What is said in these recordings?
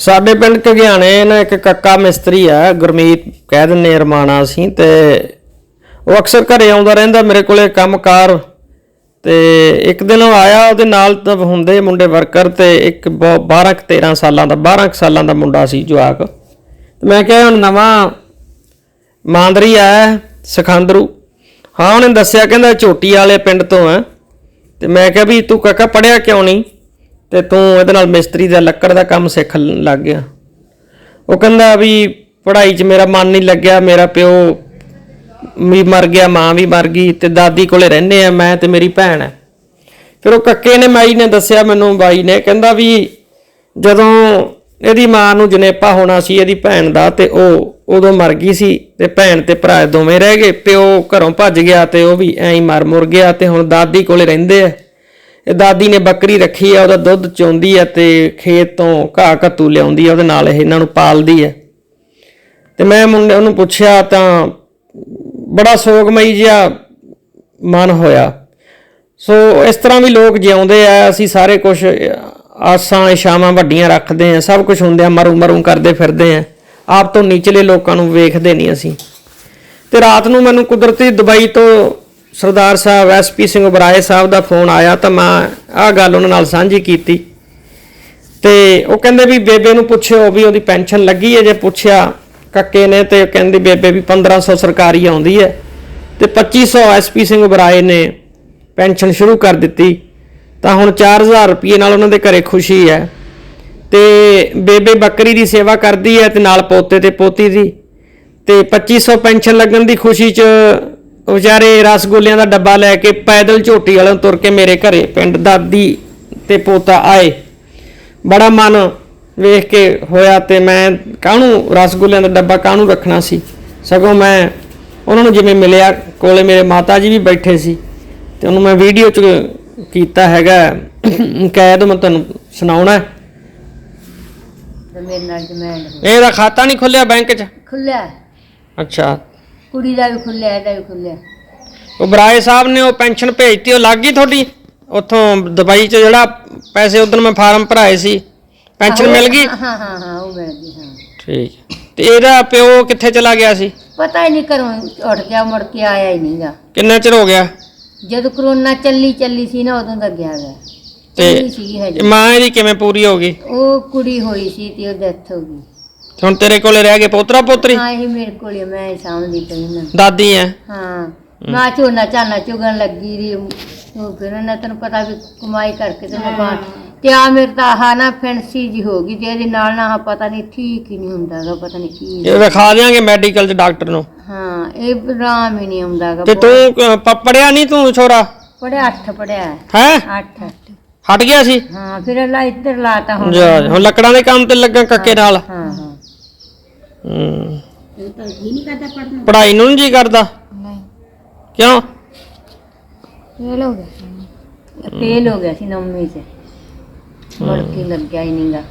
ਸਾਡੇ ਪਿੰਡ ਕਗਿਆਣੇ ਨਾ ਇੱਕ ਕੱਕਾ ਮਿਸਤਰੀ ਆ, ਗੁਰਮੀਤ, ਕਹਿ ਦਿੰਨੇ ਰਮਾਣਾ ਅਸੀਂ, ਤੇ ਉਹ ਅਕਸਰ ਘਰੇ ਆਉਂਦਾ ਰਹਿੰਦਾ ਮੇਰੇ ਕੋਲੇ ਕੰਮਕਾਰ। ਤੇ ਇੱਕ ਦਿਨ ਉਹ ਆਇਆ, ਉਹਦੇ ਨਾਲ ਤਾਂ ਹੁੰਦੇ ਮੁੰਡੇ ਵਰਕਰ ਤੇ ਇੱਕ 12 ਕੁ 13 ਸਾਲਾਂ ਦਾ 12 ਕੁ ਸਾਲਾਂ ਦਾ ਮੁੰਡਾ ਸੀ ਜਵਾਕ। ਤੇ ਮੈਂ ਕਿਹਾ ਹੁਣ ਨਵਾਂ ਮਾਂਦਰੀ ਆਇਆ ਸਖੰਦਰੂ। ਹਾਂ, ਉਹਨੇ ਦੱਸਿਆ, ਕਹਿੰਦਾ ਝੋਟੀ ਵਾਲੇ ਪਿੰਡ ਤੋਂ ਆ। ਤੇ ਮੈਂ ਕਿਹਾ ਵੀ ਤੂੰ ਕਾਕਾ ਪੜਿਆ ਕਿਉਂ ਨਹੀਂ? ਤੇ ਤੂੰ ਇਹਦੇ ਨਾਲ ਮਿਸਤਰੀ ਦਾ ਲੱਕੜ ਦਾ ਕੰਮ ਸਿੱਖ ਲੱਗ ਗਿਆ। ਉਹ ਕਹਿੰਦਾ ਵੀ ਪੜ੍ਹਾਈ 'ਚ ਮੇਰਾ ਮਨ ਨਹੀਂ ਲੱਗਿਆ, ਮੇਰਾ ਪਿਓ ਵੀ ਮਰ ਗਿਆ, ਮਾਂ ਵੀ ਮਰ ਗਈ ਤੇ ਦਾਦੀ ਕੋਲੇ ਰਹਿੰਦੇ ਆ, ਮੈਂ ਤੇ ਮੇਰੀ ਭੈਣ ਹੈ ਫਿਰ ਉਹ ਕੱਕੇ ਨੇ, ਮਾਈ ਨੇ ਦੱਸਿਆ ਮੈਨੂੰ, ਬਾਈ ਨੇ ਕਹਿੰਦਾ ਵੀ ਜਦੋਂ ਇਹਦੀ ਮਾਂ ਨੂੰ ਜਨੇਪਾ ਹੋਣਾ ਸੀ, ਇਹਦੀ ਭੈਣ ਦਾ ਤੇ ਉਹ ਉਦੋਂ ਮਰ ਗਈ ਸੀ ਤੇ ਭੈਣ ਤੇ ਭਰਾ ਦੋਵੇਂ ਰਹਿ ਗਏ, ਪਿਓ ਘਰੋਂ ਭੱਜ ਗਿਆ ਤੇ ਉਹ ਵੀ ਐਂ ਹੀ ਮਰ ਮੁਰ ਗਿਆ ਤੇ ਹੁਣ ਦਾਦੀ ਕੋਲੇ ਰਹਿੰਦੇ ਆ। ਇਹ ਦਾਦੀ ਨੇ ਬੱਕਰੀ ਰੱਖੀ ਆ, ਉਹਦਾ ਦੁੱਧ ਚੋਂਦੀ ਆ ਤੇ ਖੇਤ ਤੋਂ ਘਾਹ ਘੱਤੂ ਲਿਆਉਂਦੀ ਆ, ਉਹਦੇ ਨਾਲ ਇਹ ਇਹਨਾਂ ਨੂੰ ਪਾਲਦੀ ਆ। ਤੇ ਮੈਂ ਮੁੰਡੇ ਉਹਨੂੰ ਪੁੱਛਿਆ ਤਾਂ ਬੜਾ ਸੋਗਮਈ ਜਿਹਾ ਮਨ ਹੋਇਆ। ਸੋ ਇਸ ਤਰ੍ਹਾਂ ਵੀ ਲੋਕ ਜਿਉਂਦੇ ਆ, ਅਸੀਂ ਸਾਰੇ ਕੁਝ ਆਸਾਂ ਇਸ਼ਾਵਾਂ ਵੱਡੀਆਂ ਰੱਖਦੇ ਆ, ਸਭ ਕੁਝ ਹੁੰਦੇ ਆ, ਮਰੂ ਮਰੂ ਕਰਦੇ ਫਿਰਦੇ ਆ। ਆਪ ਤੋਂ ਨੀਚਲੇ ਲੋਕਾਂ ਨੂੰ ਵੇਖਦੇ ਨਹੀਂ ਅਸੀਂ। ਤੇ ਰਾਤ ਨੂੰ ਮੈਨੂੰ ਕੁਦਰਤੀ ਦੁਬਈ ਤੋਂ ਸਰਦਾਰ ਸਾਹਿਬ ਐਸਪੀ ਸਿੰਘ ਉਬਰਾਏ ਸਾਹਿਬ ਦਾ ਫੋਨ ਆਇਆ ਤਾਂ ਮੈਂ ਆਹ ਗੱਲ ਉਹਨਾਂ ਨਾਲ ਸਾਂਝੀ ਕੀਤੀ। ਤੇ ਉਹ ਕਹਿੰਦੇ ਵੀ ਬੇਬੇ ਨੂੰ ਪੁੱਛਿਓ ਵੀ ਉਹਦੀ ਪੈਨਸ਼ਨ ਲੱਗੀ ਹੈ, ਜੇ ਪੁੱਛਿਆ ਕੱਕੇ ਨੇ ਤੇ ਕਹਿੰਦੀ ਬੇਬੇ ਵੀ 1500 ਸਰਕਾਰੀ ਆਉਂਦੀ ਹੈ। ਤੇ 2500 ਐਸਪੀ ਸਿੰਘ ਬਰਾਏ ਨੇ ਪੈਨਸ਼ਨ ਸ਼ੁਰੂ ਕਰ ਦਿੱਤੀ। ਤਾਂ ਹੁਣ 4000 ਰੁਪਏ ਨਾਲ ਉਹਨਾਂ ਦੇ ਘਰੇ ਖੁਸ਼ੀ ਹੈ। ਤੇ ਬੇਬੇ ਬੱਕਰੀ ਦੀ ਸੇਵਾ ਕਰਦੀ ਹੈ ਤੇ ਨਾਲ ਪੋਤੇ ਤੇ ਪੋਤੀ ਦੀ। ਤੇ 2500 ਪੈਨਸ਼ਨ ਲੱਗਣ ਦੀ ਖੁਸ਼ੀ 'ਚ ਵਿਚਾਰੇ ਰਸਗੁੱਲਿਆਂ ਦਾ ਡੱਬਾ ਲੈ ਕੇ ਪੈਦਲ ਝੋਟੀ ਵਾਲੋਂ ਤੁਰ ਕੇ ਮੇਰੇ ਘਰੇ ਪਿੰਡ ਦਾਦੀ ਤੇ ਪੋਤਾ ਆਏ। ਬੜਾ ਮਨ ਵੇਖ ਕੇ ਹੋਇਆ ਤੇ ਮੈਂ ਕਾਹਨੂੰ ਰਸਗੁੱਲਿਆਂ ਦਾ ਡੱਬਾ ਕਾਹਨੂੰ ਰੱਖਣਾ ਸੀ? ਸਗੋਂ ਮੈਂ ਉਹਨਾਂ ਨੂੰ ਜਿਵੇਂ ਮਿਲਿਆ ਕੋਲੇ ਮੇਰੇ ਮਾਤਾ ਜੀ ਵੀ ਬੈਠੇ ਸੀ ਤੇ ਉਹਨੂੰ ਮੈਂ ਵੀਡੀਓ 'ਚ ਕੀਤਾ ਹੈਗਾ। ਕੈਦ ਮੈਂ ਤੁਹਾਨੂੰ ਸੁਣਾਉਣਾ। ਹੈ। ਤੇ ਮੇਰੇ ਨਾਲ ਡਿਮਾਂਡ ਹੋ ਇਹਦਾ ਖਾਤਾ ਨਹੀਂ ਖੁੱਲਿਆ ਬੈਂਕ 'ਚ? ਖੁੱਲਿਆ। ਅੱਛਾ। ਕੁੜੀ ਦਾ ਵੀ ਖੁੱਲਿਆ ਇਹਦਾ ਵੀ ਖੁੱਲਿਆ। ਉਹ ਬਰਾਏ ਸਾਹਿਬ ਨੇ ਉਹ ਪੈਨਸ਼ਨ ਭੇਜਤੀ ਉਹ ਲੱਗ ਗਈ ਤੁਹਾਡੀ? ਉੱਥੋਂ ਦੁਬਈ 'ਚ ਜਿਹੜਾ ਪੈਸੇ ਉਦੋਂ ਮੈਂ ਫਾਰਮ ਭਰਾਏ ਸੀ ਪੈਨਸ਼ਨ ਮਿਲ ਗਈ? ਹਾਂ ਹਾਂ ਹਾਂ ਹਾਂ ਉਹ ਮਿਲ ਗਈ ਹਾਂ। ਠੀਕ। ਹੈ। ਤੇ ਇਹਦਾ ਪਿਓ ਕਿੱਥੇ ਚਲਾ ਗਿਆ ਸੀ? ਪਤਾ ਹੀ ਨਹੀਂ ਘਰੋਂ ਉੱਠ ਗਿਆ ਮੁੜ ਕੇ ਆਇਆ ਹੀ ਨਹੀਂਗਾ ਕਿੰਨਾ ਚਿਰ ਹੋ ਗਿਆ? ਜਦੋਂ ਕਰੋਨਾ ਚੱਲੀ ਚੱਲੀ ਸੀ ਨਾ ਉਦੋਂ ਦਾ ਗਿਆ ਵਾ ਤੇ ਚੱਲੀ ਸੀ ਹਜੇ। ਮਾਂ ਇਹਦੀ ਕਿਵੇਂ ਪੂਰੀ ਹੋ ਗਈ? ਉਹ ਕੁੜੀ ਹੋਈ ਸੀ ਤੇ ਉਹ ਡੈਥ ਹੋ ਗਈ। ਹੁਣ ਤੇਰੇ ਕੋਲੇ ਰਹਿ ਗਏ ਪੋਤਰਾ ਪੋਤਰੀ? ਹਾਂ ਇਹ ਮੇਰੇ ਕੋਲ ਮੈਂ ਸਾਂਭਦੀ ਪਈ ਨਾ ਦਾਦੀ ਐ? ਹਾਂ ਮੈਂ ਝੋਨਾ ਝਾਨਾ ਚੁਗਣ ਲੱਗੀ ਰਹੀ ਉਹ ਫਿਰ ਨਾ ਤੈਨੂੰ ਪਤਾ ਵੀ ਕਮਾਈ ਕਰਕੇ ਤੇ ਮਕਾਨ ਤੇ ਆ ਮੇਰੇ ਤਾਂ ਆਹ ਨਾ ਫੈਂਸੀ ਜੀ ਹੋ ਗਈ ਤੇ ਇਹਦੇ ਨਾਲ ਨਾ ਆਹ ਪਤਾ ਨਹੀਂ ਠੀਕ ਹੀ ਨਹੀਂ ਹੁੰਦਾਗਾ ਪਤਾ ਨਹੀਂ ਕੀ ਇਹ ਵਿਖਾ ਦਿਆਂਗੇ ਮੈਡੀਕਲ 'ਚ ਡਾਕਟਰ ਨੂੰ। ਹਾਂ ਇਹ ਆਰਾਮ ਹੀ ਨਹੀਂ ਆਉਂਦਾਗਾ ਤੇ ਤੂੰ ਪ- ਪੜਿਆ ਨਹੀਂ ਤੂੰ ਛੋਰਾ? ਪੜਿਆ ਅੱਠ ਪੜਿਆ। ਹੈ? ਅੱਠ ਅੱਠ। ਹਟ ਗਿਆ ਸੀ? ਹਾਂ ਫਿਰ ਅੱਲਾ ਇੱਧਰ ਲਾਤਾ ਹੁਣ। ਜਾ ਹੁਣ ਲੱਕੜਾਂ ਦੇ ਕੰਮ ਤੇ ਲੱਗਾ ਕੱਕੇ ਨਾਲ। ਹਾਂ। ਹਾਂ। ਹੂੰ ਇਹ ਤਾਂ ਜੀ ਨਹੀਂ ਕਰਦਾ ਪੜਨਾ ਪੜਾਈ ਨੂੰ ਨੀ ਜੀ ਕਰਦਾ? ਨਹੀਂ। ਕਿਉਂ? ਫੇਲ ਹੋ ਗਿਆ ਫੇਲ ਹੋ ਗਿਆ ਸੀ ਨੌਵੀਂ ਚ। ਮੁੜ ਕੇ ਲੱਗਿਆ ਹੀ ਨਹੀਂਗਾ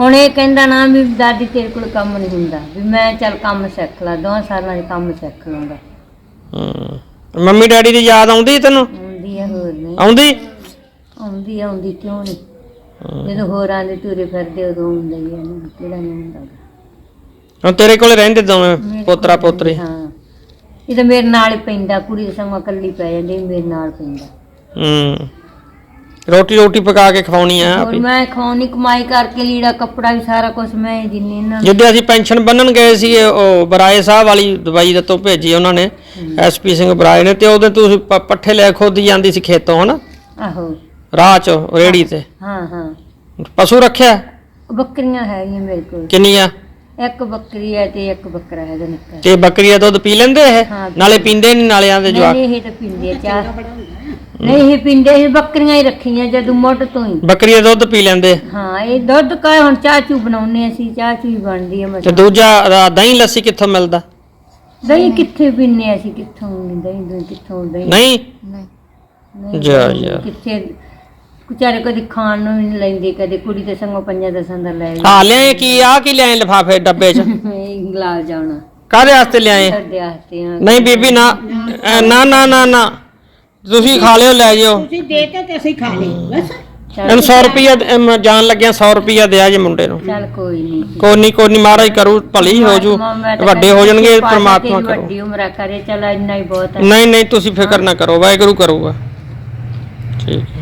ਹੁਣ ਇਹ ਕਹਿੰਦਾ ਨਾ ਵੀ ਦਾਦੀ ਤੇਰੇ ਕੋਲ ਕੰਮ ਨਹੀਂ ਹੁੰਦਾ। ਵੀ ਮੈਂ ਚੱਲ ਕੰਮ ਸਿੱਖ ਲਾ ਦੋ ਸਾਲਾਂ ਚ ਕੰਮ ਸਿੱਖ ਲਵਾਂਗਾ ਹੂੰ। ਮੰਮੀ ਡੈਡੀ ਦੀ ਯਾਦ ਆਉਂਦੀ ਤੈਨੂੰ? ਆਉਂਦੀ ਆ ਹੋਰ ਨਹੀਂ। ਆਉਂਦੀ? ਆਉਂਦੀ ਆ, ਆਉਂਦੀ ਕਿਉਂ ਨਹੀਂ? ਜਦੋਂ ਹੋਰਾਂ ਦੇ ਤੁਰੇ ਫਿਰਦੇ ਉਦੋਂ ਹੁੰਦਾ ਹੀ ਆ ਨਾ ਕਿਹੜਾ ਨਹੀਂ ਹੁੰਦਾ। ਗਾ। ਹੁਣ ਤੇਰੇ ਕੋਲੇ ਰਹਿੰਦੇ ਦੋਵੇਂ ਪੋਤਰਾ ਪੋਤਰੀ। ਹਾਂ। ਇਹ ਤਾਂ ਮੇਰੇ ਨਾਲ ਹੀ ਪੈਂਦਾ ਕੁੜੀ ਦੇ ਸੰਗ ਇਕੱਲੀ ਪੈ ਜਾਂਦੀ ਮੇਰੇ ਨਾਲ ਪੈਂਦਾ। ਹੂੰ। ਰੋਟੀ ਰੋਟੀ ਪਕਾ ਕੇ ਖਵਾਉਣੀ ਆ ਆਪ। ਹੀ। ਮੈਂ ਖਾਉਣੀ ਕਮਾਈ ਕਰਕੇ ਲੀੜਾ ਕੱਪੜਾ ਵੀ ਸਾਰਾ ਕੁਝ ਮੈਂ ਹੀ ਦਿੰਨੀ ਇਹਨਾਂ ਨੂੰ। ਜਿੱਦੇ ਅਸੀਂ ਪੈਨਸ਼ਨ ਬੰਨਣ ਗਏ ਸੀ ਉਹ ਬਰਾਏ ਸਾਹਿਬ ਵਾਲੀ ਦਵਾਈ ਦੇ ਤੋਂ ਭੇਜੀ ਉਹਨਾਂ ਨੇ ਐਸਪੀ ਸਿੰਘ ਬਰਾਏ ਨੇ ਤੇ ਉਹਦੇ ਤੁਸੀਂ ਪ- ਪੱਠੇ ਲੈ ਖੁਦ ਜਾਂਦੀ ਸੀ ਖੇਤੋਂ ਹਨਾ? ਆਹੋ। ਰਾਹ ਚ ਰੇੜੀ ਤੇ। ਹਾਂ ਹਾਂ। ਪਸ਼ੂ ਰੱਖਿਆ? ਬੱਕਰੀਆਂ ਹੈਗੀਆਂ ਮੇਰੇ ਕੋਲ। ਕਿੰਨੀਆਂ? ਇੱਕ ਬੱਕਰੀ ਹੈ ਤੇ ਇੱਕ ਬੱਕਰਾ ਹੈਗਾ ਨਿੱਕਾ ਤੇ ਬੱਕਰੀ ਦਾ ਦੁੱਧ ਪੀ ਲੈਂਦੇ ਇਹ? ਹਾਂ। ਨਾਲੇ ਪੀਂਦੇ ਨਹੀਂ ਨਾਲਿਆਂ ਦੇ ਨਹੀਂ ਜਵਾਕ। ਨਹੀਂ, ਇਹ ਤਾਂ ਪੀਂਦੇ ਆ ਚਾਹ। ਨਹੀਂ ਇਹ ਪੀਂਦੇ ਇਹ ਬੱਕਰੀਆਂ ਹੀ ਰੱਖੀਆਂ ਜਦੋਂ ਮੁੱਢ ਤੋਂ ਹੀ। ਬੱਕਰੀ ਦਾ ਦੁੱਧ ਪੀ ਲੈਂਦੇ। ਹਾਂ ਇਹ ਦੁੱਧ ਕਾ ਹੁਣ ਚਾਹ ਚੂ ਬਣਾਉਨੇ ਅਸੀਂ ਚਾਹ ਚੂ ਹੀ ਬਣਦੀ ਹੈ ਤੇ ਦੂਜਾ ਅ, ਦਹੀਂ ਲੱਸੀ ਕਿੱਥੋਂ ਮਿਲਦਾ? ਦਹੀਂ ਕਿੱਥੇ ਪੀਨੇ ਅਸੀਂ ਕਿੱਥੋਂ ਦਹੀਂ ਦਹੀਂ ਕਿੱਥੋਂ ਦਹੀਂ। ਨਹੀਂ? ਨਹੀਂ ਜਾ ਜਾ। ਕਿੱਥੇ ਵਿਚਾਰੇ ਕਦੀ ਖਾਣ ਨੂੰ ਵੀ ਨਹੀਂ ਲੈਂਦੇ ਕਦੇ ਕੁੜੀ ਦੇ ਸੰਗੋਂ ਪੰਜਾਂ ਦਸਾਂ ਦਾ ਲੈ ਆ ਲਿਆਏ ਕੀ ਆ ਕੀ ਲਿਆਏ ਲਿਫਾਫੇ ਡੱਬੇ ਚ? ਇਹ ਗਲਾਸ ਜਾਣਾ ਕਾਹਦੇ ਵਾਸਤੇ ਲਿਆਏ? ਸਾਡੇ ਆਸਤੇ ਆ ਨਹੀਂ ਬੀਬੀ ਨਾ ਅ, ਨਾ ਨਾ ਨਾ ਨਾ। ਤੁਸੀਂ ਖਾ ਲਿਓ ਲੈ ਜਿਓ। ਤੁਸੀਂ ਦੇਤੇ ਤੇ ਅਸੀਂ ਖਾ ਲਈ ਬਸ। ਚੱਲ ਇਹਨੂੰ 100 ਰੁਪਿਆ ਜਾਣ ਲੱਗਿਆ 100 ਰੁਪਿਆ ਦਿਆ ਜੇ ਮੁੰਡੇ ਨੂੰ। ਚੱਲ ਕੋਈ ਨਹੀਂ ਕੋਈ ਨਹੀਂ ਕੋਈ ਨਹੀਂ ਮਹਾਰਾਜ ਕਰੂ ਭਲੀ ਹੋ ਜੂ ਵੱਡੇ ਹੋ ਜਾਣਗੇ ਪ੍ਰਮਾਤਮਾ ਕਰੂ। ਵੱਡੀ ਉਮਰ ਕਰੇ ਚਲ ਇੰਨਾ ਹੀ ਬਹੁਤ ਹੈ ਨਹੀਂ ਨਹੀਂ ਤੁਸੀਂ ਫਿਕਰ ਨਾ ਕਰੋ ਵਾਹਿਗੁਰੂ ਕਰੂਗਾ। ਠੀਕ। ਹੈ